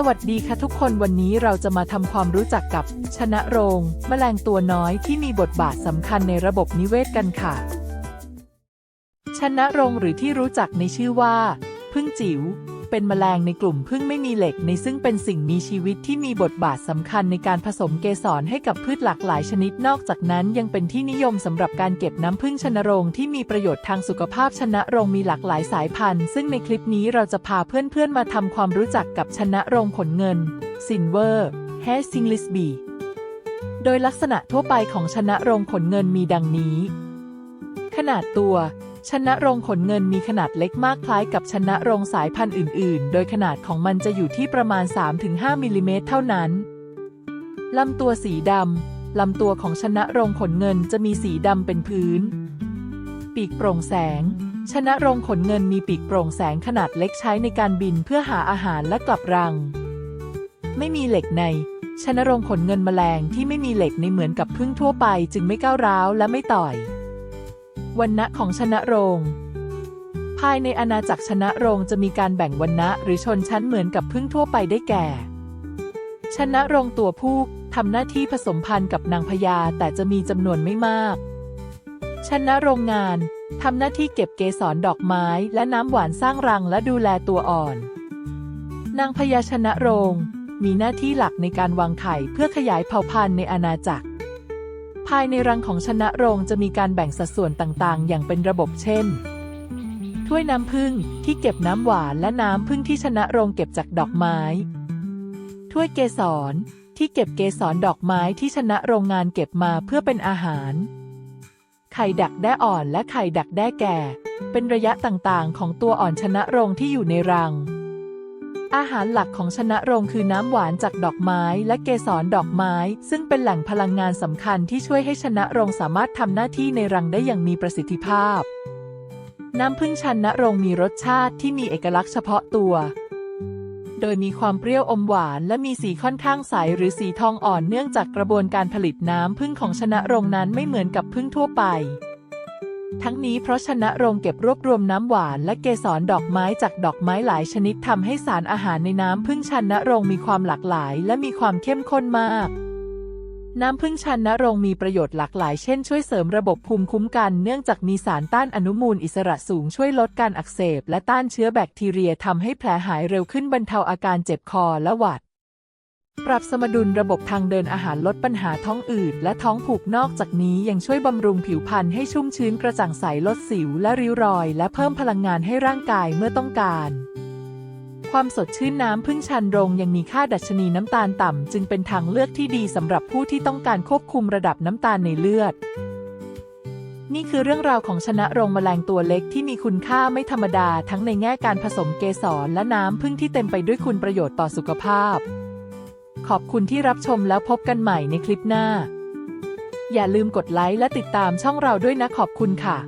สวัสดีค่ะทุกคนวันนี้เราจะมาทำความรู้จักกับ ชนะโรง แมลงตัวน้อยที่มีบทบาทสำคัญในระบบนิเวศกันค่ะ ชนะโรงหรือที่รู้จักในชื่อว่า พึ่งจิ๋วเป็นแมลงในกลุ่มพึ่งไม่มีเหล็กในซึ่งเป็นสิ่งมีชีวิตที่มีบทบาทสำคัญในการผสมเกสรให้กับพืชหลากหลายชนิดนอกจากนั้นยังเป็นที่นิยมสำหรับการเก็บน้ำพึ่งชนโรงที่มีประโยชน์ทางสุขภาพชนะโรงมีหลากหลายสายพันธุ์ ซึ่งในคลิปนี้เราจะพาเพื่อนๆมาทำความรู้จักกับชนะโรงขนเงินซินเวอร์แฮซิงลิสบีโดยลักษณะทั่วไปของชนะโรงขนเงินมีดังนี้ ขนาดตัว ชนะรงขนเงินมีขนาดเล็กมากคล้ายกับชนะรงสายพันธุ์อื่น ๆ โดยขนาดของมันจะอยู่ที่ประมาณ 3-5 มิลลิเมตรเท่านั้น ลำตัวสีดำ ลำตัวของชนะรงขนเงินจะมีสีดำเป็นพื้น ปีกโปร่งแสง ชนะรงขนเงินมีปีกโปร่งแสงขนาดเล็กใช้ในการบินเพื่อหาอาหารและกลับรัง ไม่มีเหล็กในชนะรงขนเงินแมลงที่ไม่มีเหล็กในเหมือนกับพึ่งทั่วไปจึงไม่ก้าวร้าวและไม่ต่อย วันณะของชนะโรง ภายในอาณาจักรชนะโรงจะมีการแบ่งวันณะหรือชนชั้นเหมือนกับพึ่งทั่วไปได้แก่ ชนะโรงตัวผู้ทำหน้าที่ผสมพันธุ์กับนางพญาแต่จะมีจำนวนไม่มาก ชนะโรงงานทำหน้าที่เก็บเกสรดอกไม้และน้ำหวานสร้างรังและดูแลตัวอ่อน นางพญาชนะโรง มีหน้าที่หลักในการวางไข่เพื่อขยายเผ่าพันธุ์ในอาณาจักร ภายในรังของชนะโรงจะมีการแบ่งสัดส่วนต่างๆ อย่างเป็นระบบเช่น ถ้วยน้ำผึ้งที่เก็บน้ำหวานและน้ำผึ้งที่ชนะโรงเก็บจากดอกไม้ ถ้วยเกสรที่เก็บเกสรดอกไม้ที่ชนะโรงงานเก็บมาเพื่อเป็นอาหาร ไข่ดักแด้อ่อนและไข่ดักแด้แก่ เป็นระยะต่างๆ ของตัวอ่อนชนะโรงที่อยู่ในรัง อาหารหลักของชนะโรงคือน้ำหวานจากดอกไม้และเกสรดอกไม้ ซึ่งเป็นแหล่งพลังงานสำคัญที่ช่วยให้ชนะโรงสามารถทำหน้าที่ในรังได้อย่างมีประสิทธิภาพ น้ำผึ้งชนะโรงมีรสชาติที่มีเอกลักษณ์เฉพาะตัว โดยมีความเปรี้ยวอมหวานและมีสีค่อนข้างใสหรือสีทองอ่อนเนื่องจากกระบวนการผลิตน้ำผึ้งของชนะโรงนั้นไม่เหมือนกับผึ้งทั่วไป ทั้งนี้เพราะชนะโรงเก็บรวบรวมน้ำหวานและเกสรดอกไม้จากดอกไม้หลายชนิดทำให้สารอาหารในน้ำผึ้งชนะโรงมีความหลากหลายและมีความเข้มข้นมาก น้ำผึ้งชันนะโรงมีประโยชน์หลากหลายเช่นช่วยเสริมระบบภูมิคุ้มกันเนื่องจากมีสารต้านอนุมูลอิสระสูงช่วยลดการอักเสบ และต้านเชื้อแบคทีเรียทำให้แผลหายเร็วขึ้นบรรเทาอาการเจ็บคอและหวัด ปรับสมดุลระบบทางเดินอาหารลดปัญหาท้องอืดและท้องผูกนอกจากนี้ยังช่วยบำรุงผิวพรรณให้ชุ่มชื้นกระจ่างใสลดสิวและริ้วรอย และเพิ่มพลังงานให้ร่างกายเมื่อต้องการ ความสดชื่นน้ำพึ่งชันรงยังมีค่าดัชนีน้ำตาลต่ำ จึงเป็นทางเลือกที่ดีสำหรับผู้ที่ต้องการควบคุมระดับน้ำตาลในเลือด นี่คือเรื่องราวของชนะรงแมลงตัวเล็กที่มีคุณค่าไม่ธรรมดาทั้งในแง่การผสมเกสรและน้ำพึ่งที่เต็มไปด้วยคุณประโยชน์ต่อสุขภาพ ขอบคุณที่รับชมแล้วพบกันใหม่ในคลิปหน้า อย่าลืมกดไลค์และติดตามช่องเราด้วยนะขอบคุณค่ะ